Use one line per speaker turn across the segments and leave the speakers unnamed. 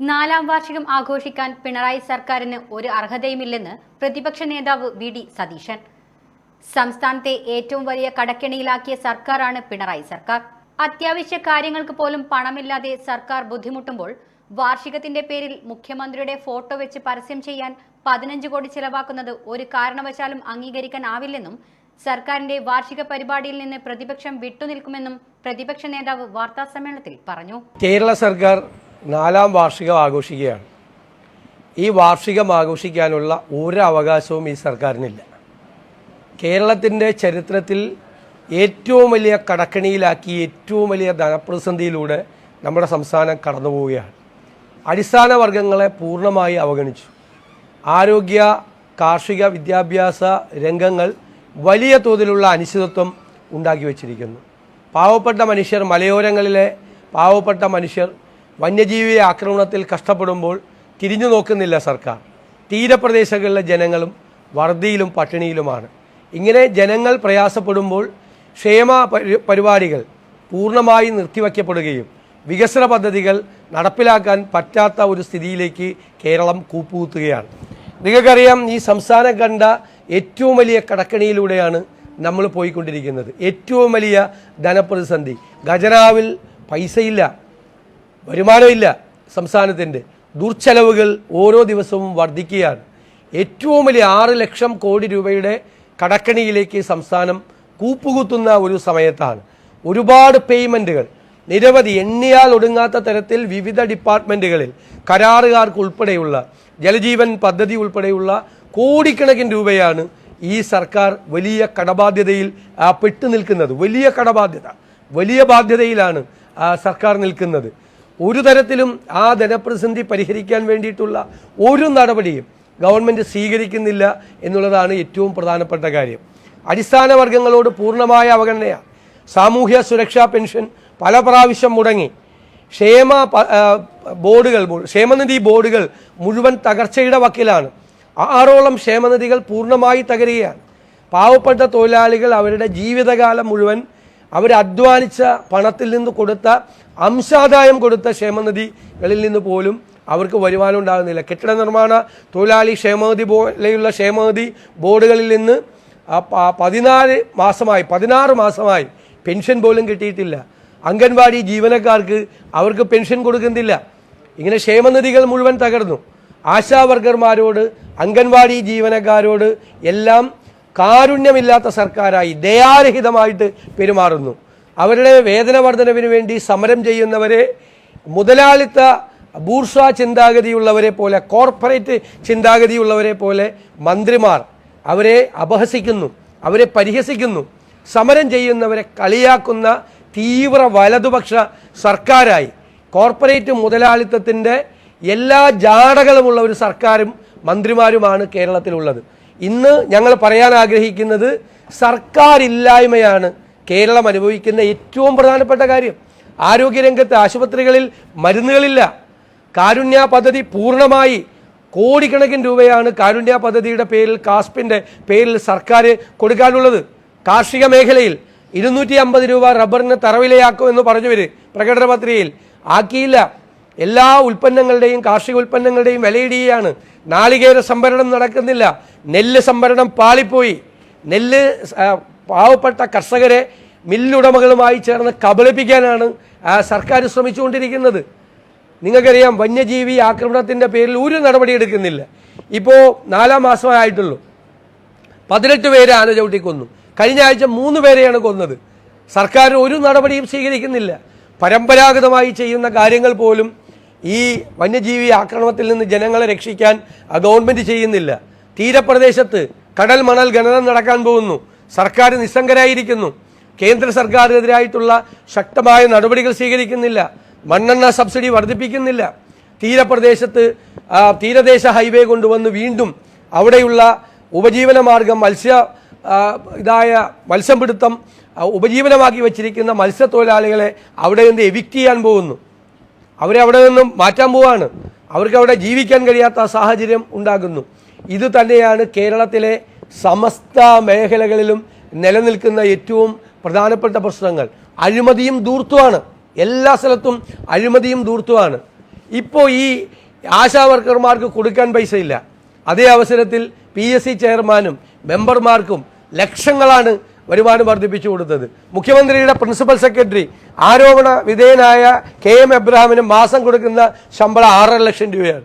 നാലാം വാർഷികം ആഘോഷിക്കാൻ പിണറായി സർക്കാരിന് ഒരു അർഹതയുമില്ലെന്ന് പ്രതിപക്ഷ നേതാവ് വി ഡി സതീശൻ. സംസ്ഥാനത്തെ ഏറ്റവും വലിയ കടക്കെണിയിലാക്കിയ സർക്കാരാണ് പിണറായി സർക്കാർ. അത്യാവശ്യ കാര്യങ്ങൾക്ക് പോലും പണമില്ലാതെ സർക്കാർ ബുദ്ധിമുട്ടുമ്പോൾ വാർഷികത്തിന്റെ പേരിൽ മുഖ്യമന്ത്രിയുടെ ഫോട്ടോ വെച്ച് പരസ്യം ചെയ്യാൻ പതിനഞ്ച് കോടി ചിലവാക്കുന്നത് ഒരു കാരണവശാലും അംഗീകരിക്കാനാവില്ലെന്നും സർക്കാരിന്റെ വാർഷിക പരിപാടിയിൽ നിന്ന് പ്രതിപക്ഷം വിട്ടുനിൽക്കുമെന്നും പ്രതിപക്ഷ നേതാവ് വാർത്താ സമ്മേളനത്തിൽ പറഞ്ഞു.
കേരള സർക്കാർ നാലാം വാർഷികം ആഘോഷിക്കുകയാണ്. ഈ വാർഷികം ആഘോഷിക്കാനുള്ള ഒരു അവകാശവും ഈ സർക്കാരിനില്ല. കേരളത്തിന്റെ ചരിത്രത്തിൽ ഏറ്റവും വലിയ കടക്കണിയിലാക്കി ഏറ്റവും വലിയ ധനപ്രതിസന്ധിയിലൂടെ നമ്മുടെ സംസ്ഥാനം കടന്നു പോവുകയാണ്. അടിസ്ഥാന വർഗങ്ങളെ പൂർണമായി അവഗണിച്ചു. ആരോഗ്യ കാർഷിക വിദ്യാഭ്യാസ രംഗങ്ങൾ വലിയ തോതിലുള്ള അനിശ്ചിതത്വം ഉണ്ടാക്കി വച്ചിരിക്കുന്നു. പാവപ്പെട്ട മനുഷ്യർ മലയോരങ്ങളിലെ പാവപ്പെട്ട മനുഷ്യർ വന്യജീവി ആക്രമണത്തിൽ കഷ്ടപ്പെടുമ്പോൾ തിരിഞ്ഞു നോക്കുന്നില്ല സർക്കാർ. തീരപ്രദേശങ്ങളിലെ ജനങ്ങളും വർദ്ധിയിലും പട്ടിണിയിലുമാണ്. ഇങ്ങനെ ജനങ്ങൾ പ്രയാസപ്പെടുമ്പോൾ ക്ഷേമ പരിപാടികൾ പൂർണമായി നിർത്തിവയ്ക്കപ്പെടുകയും വികസന പദ്ധതികൾ നടപ്പിലാക്കാൻ പറ്റാത്ത ഒരു സ്ഥിതിയിലേക്ക് കേരളം കൂപ്പുകുത്തുകയാണ്. നിങ്ങൾക്കറിയാം ഈ സംസ്ഥാനം കണ്ട ഏറ്റവും വലിയ കടക്കണിയിലൂടെയാണ് നമ്മൾ പോയിക്കൊണ്ടിരിക്കുന്നത്. ഏറ്റവും വലിയ ധനപ്രതിസന്ധി. ഖജനാവിൽ പൈസയില്ല. വരുമാനമില്ല സംസ്ഥാനത്തിന്റെ. ദുർച്ചെലവുകൾ ഓരോ ദിവസവും വർദ്ധിക്കുകയാണ്. ഏറ്റവും വലിയ ആറ് ലക്ഷം കോടി രൂപയുടെ കടക്കണിയിലേക്ക് സംസ്ഥാനം കൂപ്പുകുത്തുന്ന ഒരു സമയത്താണ്. ഒരുപാട് പേയ്മെന്റുകൾ നിരവധി എണ്ണിയാൽ ഒടുങ്ങാത്ത തരത്തിൽ വിവിധ ഡിപ്പാർട്ട്മെന്റുകളിൽ കരാറുകാർക്ക് ഉൾപ്പെടെയുള്ള ജലജീവൻ പദ്ധതി ഉൾപ്പെടെയുള്ള കോടിക്കണക്കിന് രൂപയാണ് ഈ സർക്കാർ വലിയ കടബാധ്യതയിൽ പെട്ടു നിൽക്കുന്നത് വലിയ കടബാധ്യത. വലിയ ബാധ്യതയിലാണ് സർക്കാർ നിൽക്കുന്നത്. ഒരു തരത്തിലും ആ ധനപ്രതിസന്ധി പരിഹരിക്കാൻ വേണ്ടിയിട്ടുള്ള ഒരു നടപടിയും ഗവൺമെന്റ് സ്വീകരിക്കുന്നില്ല എന്നുള്ളതാണ് ഏറ്റവും പ്രധാനപ്പെട്ട കാര്യം. അടിസ്ഥാന വർഗങ്ങളോട് പൂർണമായ അവഗണനയാണ്. സാമൂഹ്യ സുരക്ഷാ പെൻഷൻ പല പ്രാവശ്യം മുടങ്ങി. ക്ഷേമ ബോർഡുകൾ ക്ഷേമനിധി ബോർഡുകൾ മുഴുവൻ തകർച്ചയുടെ വക്കിലാണ്. ആറോളം ക്ഷേമനിധികൾ പൂർണമായി തകരുകയാണ്. പാവപ്പെട്ട തൊഴിലാളികൾ അവരുടെ ജീവിതകാലം മുഴുവൻ അവർ അധ്വാനിച്ച പണത്തിൽ നിന്ന് കൊടുത്ത അംശാദായം കൊടുത്ത ക്ഷേമനിധികളിൽ നിന്ന് പോലും അവർക്ക് വരുമാനം ഉണ്ടാകുന്നില്ല. കെട്ടിട നിർമ്മാണ തൊഴിലാളി ക്ഷേമനിധി പോലെയുള്ള ക്ഷേമനിധി ബോർഡുകളിൽ നിന്ന് പതിനാല് മാസമായി പതിനാറ് മാസമായി പെൻഷൻ പോലും കിട്ടിയിട്ടില്ല. അംഗൻവാടി ജീവനക്കാർക്ക് അവർക്ക് പെൻഷൻ കൊടുക്കുന്നില്ല. ഇങ്ങനെ ക്ഷേമനിധികൾ മുഴുവൻ തകർന്നു. ആശാവർക്കർമാരോട് അംഗൻവാടി ജീവനക്കാരോട് എല്ലാം കാരുണ്യമില്ലാത്ത സർക്കാരായി ദയാരഹിതമായിട്ട് പെരുമാറുന്നു. അവരുടെ വേതന വർധനവിന് വേണ്ടി സമരം ചെയ്യുന്നവരെ മുതലാളിത്ത ബൂർഷ ചിന്താഗതിയുള്ളവരെ പോലെ കോർപ്പറേറ്റ് ചിന്താഗതിയുള്ളവരെ പോലെ മന്ത്രിമാർ അവരെ അപഹസിക്കുന്നു അവരെ പരിഹസിക്കുന്നു. സമരം ചെയ്യുന്നവരെ കളിയാക്കുന്ന തീവ്ര വലതുപക്ഷ സർക്കാരായി. കോർപ്പറേറ്റ് മുതലാളിത്തത്തിന്റെ എല്ലാ ജാടകളുമുള്ള ഒരു സർക്കാരും മന്ത്രിമാരുമാണ് കേരളത്തിലുള്ളത്. ഇന്ന് ഞങ്ങൾ പറയാൻ ആഗ്രഹിക്കുന്നത് സർക്കാരില്ലായ്മയാണ്. കേരളം അനുഭവിക്കുന്ന ഏറ്റവും പ്രധാനപ്പെട്ട കാര്യം. ആരോഗ്യരംഗത്ത് ആശുപത്രികളിൽ മരുന്നുകളില്ല. കാരുണ്യ പദ്ധതി പൂർണമായി കോടിക്കണക്കിന് രൂപയാണ് കാരുണ്യ പദ്ധതിയുടെ പേരിൽ കാസ്പിന്റെ പേരിൽ സർക്കാർ കൊടുക്കാനുള്ളത്. കാർഷിക മേഖലയിൽ ഇരുന്നൂറ്റി അമ്പത് രൂപ റബ്ബറിന് തറവിലയാക്കുമെന്ന് പറഞ്ഞവർ പ്രകടന പത്രികയിൽ ആക്കിയില്ല. എല്ലാ ഉൽപ്പന്നങ്ങളുടെയും കാർഷിക ഉൽപ്പന്നങ്ങളുടെയും വിലയിടുകയാണ് നാളികേര സംഭരണം നടക്കുന്നില്ല. നെല്ല് സംഭരണം പാളിപ്പോയി. നെല്ല് പാവപ്പെട്ട കർഷകരെ മില്ലുടമകളുമായി ചേർന്ന് കബളിപ്പിക്കാനാണ് സർക്കാർ ശ്രമിച്ചുകൊണ്ടിരിക്കുന്നത്. നിങ്ങൾക്കറിയാം വന്യജീവി ആക്രമണത്തിന്റെ പേരിൽ ഒരു നടപടി എടുക്കുന്നില്ല. ഇപ്പോൾ നാലാം മാസമായിട്ടുള്ളൂ. പതിനെട്ട് പേരെ ആന ചവിട്ടി കൊന്നു. കഴിഞ്ഞ ആഴ്ച മൂന്ന് പേരെയാണ് കൊന്നത്. സർക്കാർ ഒരു നടപടിയും സ്വീകരിക്കുന്നില്ല. പരമ്പരാഗതമായി ചെയ്യുന്ന കാര്യങ്ങൾ പോലും ഈ വന്യജീവി ആക്രമണത്തിൽ നിന്ന് ജനങ്ങളെ രക്ഷിക്കാൻ ഗവൺമെന്റ് ചെയ്യുന്നില്ല. തീരപ്രദേശത്ത് കടൽ മണൽ ഖനനം നടക്കാൻ പോകുന്നു. സർക്കാർ നിസ്സംഗരായിരിക്കുന്നു. കേന്ദ്ര സർക്കാരിനെതിരായിട്ടുള്ള ശക്തമായ നടപടികൾ സ്വീകരിക്കുന്നില്ല. മണ്ണെണ്ണ സബ്സിഡി വർദ്ധിപ്പിക്കുന്നില്ല. തീരപ്രദേശത്ത് തീരദേശ ഹൈവേ കൊണ്ടുവന്ന് വീണ്ടും അവിടെയുള്ള ഉപജീവന മാർഗം മത്സ്യ ഇതായ മത്സ്യപിടുത്തം പിടുത്തം ഉപജീവനമാക്കി വച്ചിരിക്കുന്ന മത്സ്യത്തൊഴിലാളികളെ അവിടെ നിന്ന് എവിക്റ്റ് ചെയ്യാൻ പോകുന്നു. അവരെ അവിടെ നിന്നും മാറ്റാൻ പോവാണ്. അവർക്ക് അവിടെ ജീവിക്കാൻ കഴിയാത്ത സാഹചര്യം ഉണ്ടാകുന്നു. ഇത് തന്നെയാണ് കേരളത്തിലെ സമസ്ത മേഖലകളിലും നിലനിൽക്കുന്ന ഏറ്റവും പ്രധാനപ്പെട്ട പ്രശ്നങ്ങൾ. അഴിമതിയും ദൂർത്തുമാണ് എല്ലാ സ്ഥലത്തും അഴിമതിയും ദൂർത്തുമാണ് ഇപ്പോൾ ഈ ആശാ വർക്കർമാർക്ക് കൊടുക്കാൻ പൈസയില്ല. അതേ അവസരത്തിൽ പി എസ് സി ചെയർമാനും മെമ്പർമാർക്കും ലക്ഷങ്ങളാണ് വരുമാനം വർദ്ധിപ്പിച്ചു കൊടുത്തത്. മുഖ്യമന്ത്രിയുടെ പ്രിൻസിപ്പൽ സെക്രട്ടറി ആരോപണ വിധേയനായ കെ എം എബ്രഹാമിന് മാസം കൊടുക്കുന്ന ശമ്പളം ആറര ലക്ഷം രൂപയാണ്.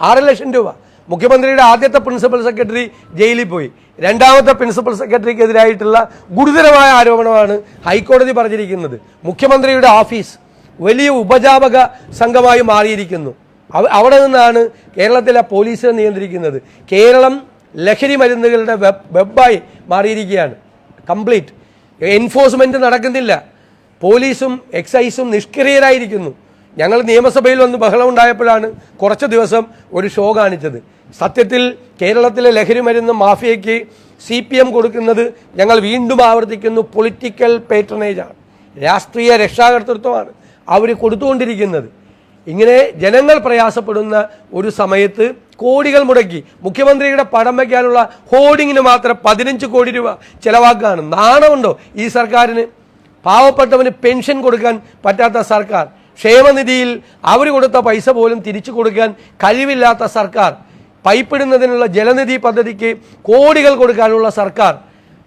ആറ് ലക്ഷം രൂപ. മുഖ്യമന്ത്രിയുടെ ആദ്യത്തെ പ്രിൻസിപ്പൽ സെക്രട്ടറി ജയിലിൽ പോയി. രണ്ടാമത്തെ പ്രിൻസിപ്പൽ സെക്രട്ടറിക്കെതിരായിട്ടുള്ള ഗുരുതരമായ ആരോപണമാണ് ഹൈക്കോടതി പറഞ്ഞിരിക്കുന്നത്. മുഖ്യമന്ത്രിയുടെ ഓഫീസ് വലിയ ഉപജാപക സംഘമായി മാറിയിരിക്കുന്നു. അവിടെ നിന്നാണ് കേരളത്തിലെ പോലീസിനെ നിയന്ത്രിക്കുന്നത്. കേരളം ലഹരി മരുന്നുകളുടെ വെബ് വെബായി മാറിയിരിക്കുകയാണ്. കംപ്ലീറ്റ്. എൻഫോഴ്സ്മെന്റ് നടക്കുന്നില്ല. പോലീസും എക്സൈസും നിഷ്ക്രിയരായിരിക്കുന്നു. ഞങ്ങൾ നിയമസഭയിൽ വന്ന് ബഹളം ഉണ്ടായപ്പോഴാണ് കുറച്ച് ദിവസം ഒരു ഷോ കാണിച്ചത്. സത്യത്തിൽ കേരളത്തിലെ ലഹരി മരുന്ന് മാഫിയയ്ക്ക് സി പി എം കൊടുക്കുന്നത് ഞങ്ങൾ വീണ്ടും ആവർത്തിക്കുന്നു പൊളിറ്റിക്കൽ പേട്രണേജാണ് രാഷ്ട്രീയ രക്ഷാകർതൃത്വമാണ് അവർ കൊടുത്തുകൊണ്ടിരിക്കുന്നത്. ഇങ്ങനെ ജനങ്ങൾ പ്രയാസപ്പെടുന്ന ഒരു സമയത്ത് കോടികൾ മുടക്കി മുഖ്യമന്ത്രിയുടെ പടം വയ്ക്കാനുള്ള ഹോർഡിങ്ങിന് മാത്രം പതിനഞ്ച് കോടി രൂപ ചെലവാക്കുകയാണ്. നാണമുണ്ടോ ഈ സർക്കാരിന്? പാവപ്പെട്ടവന് പെൻഷൻ കൊടുക്കാൻ പറ്റാത്ത സർക്കാർ. ക്ഷേമനിധിയിൽ അവർ കൊടുത്ത പൈസ പോലും തിരിച്ചു കൊടുക്കാൻ കഴിവില്ലാത്ത സർക്കാർ. പൈപ്പിടുന്നതിനുള്ള ജലനിധി പദ്ധതിക്ക് കോടികൾ കൊടുക്കാനുള്ള സർക്കാർ.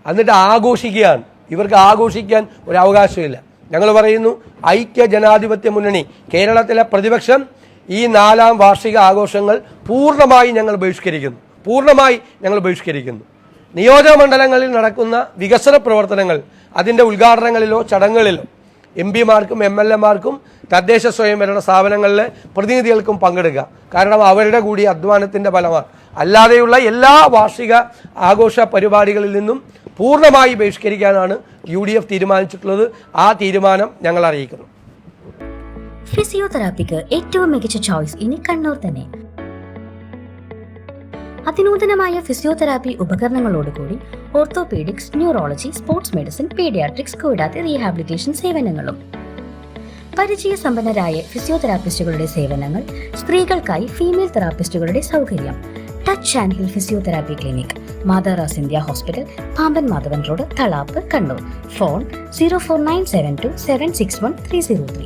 എന്നിട്ട് ആഘോഷിക്കുകയാണ്. ഇവർക്ക് ആഘോഷിക്കാൻ ഒരു അവകാശമില്ല. ഞങ്ങൾ പറയുന്നു ഐക്യ ജനാധിപത്യ മുന്നണി കേരളത്തിലെ പ്രതിപക്ഷം ഈ നാലാം വാർഷിക ആഘോഷങ്ങൾ പൂർണമായി ഞങ്ങൾ ബഹിഷ്കരിക്കുന്നു. പൂർണമായി ഞങ്ങൾ ബഹിഷ്കരിക്കുന്നു. നിയോജക മണ്ഡലങ്ങളിൽ നടക്കുന്ന വികസന പ്രവർത്തനങ്ങൾ അതിന്റെ ഉദ്ഘാടനങ്ങളിലോ ചടങ്ങുകളിലോ എം പിമാർക്കും എം എൽ എമാർക്കും തദ്ദേശ സ്വയംഭരണ സ്ഥാപനങ്ങളിലെ പ്രതിനിധികൾക്കും പങ്കെടുക്കുക. കാരണം അവരുടെ കൂടി അധ്വാനത്തിന്റെ ഫലമാണ്. അല്ലാതെയുള്ള എല്ലാ വാർഷിക ആഘോഷ പരിപാടികളിൽ നിന്നും പൂർണമായി ബഹിഷ്കരിക്കാനാണ് യു തീരുമാനിച്ചിട്ടുള്ളത്. ആ തീരുമാനം ഞങ്ങൾ അറിയിക്കുന്നു.
ഫിസിയോതെറാപ്പിക്ക് ഏറ്റവും മികച്ച ചോയ്സ് ഇനി കണ്ണൂർ തന്നെ. അതിനൂതനമായ physiotherapy ഉപകരണങ്ങളോടുകൂടി orthopaedics neurology sports medicine paediatrics കൂടാതെ റീഹാബിലിറ്റേഷൻ സേവനങ്ങളും. പരിചയസമ്പന്നരായ ഫിസിയോതെറാപ്പിസ്റ്റുകളുടെ സേവനങ്ങൾ സ്ത്രീകൾക്കായി ഫീമെയിൽ തെറാപ്പിസ്റ്റുകളുടെ സൗകര്യം. Touch and heal physiotherapy clinic മാതാറാസ് India hospital Pamban Madhavan road Thalap Kannur. Phone zero four nine seven two seven six one three zero three.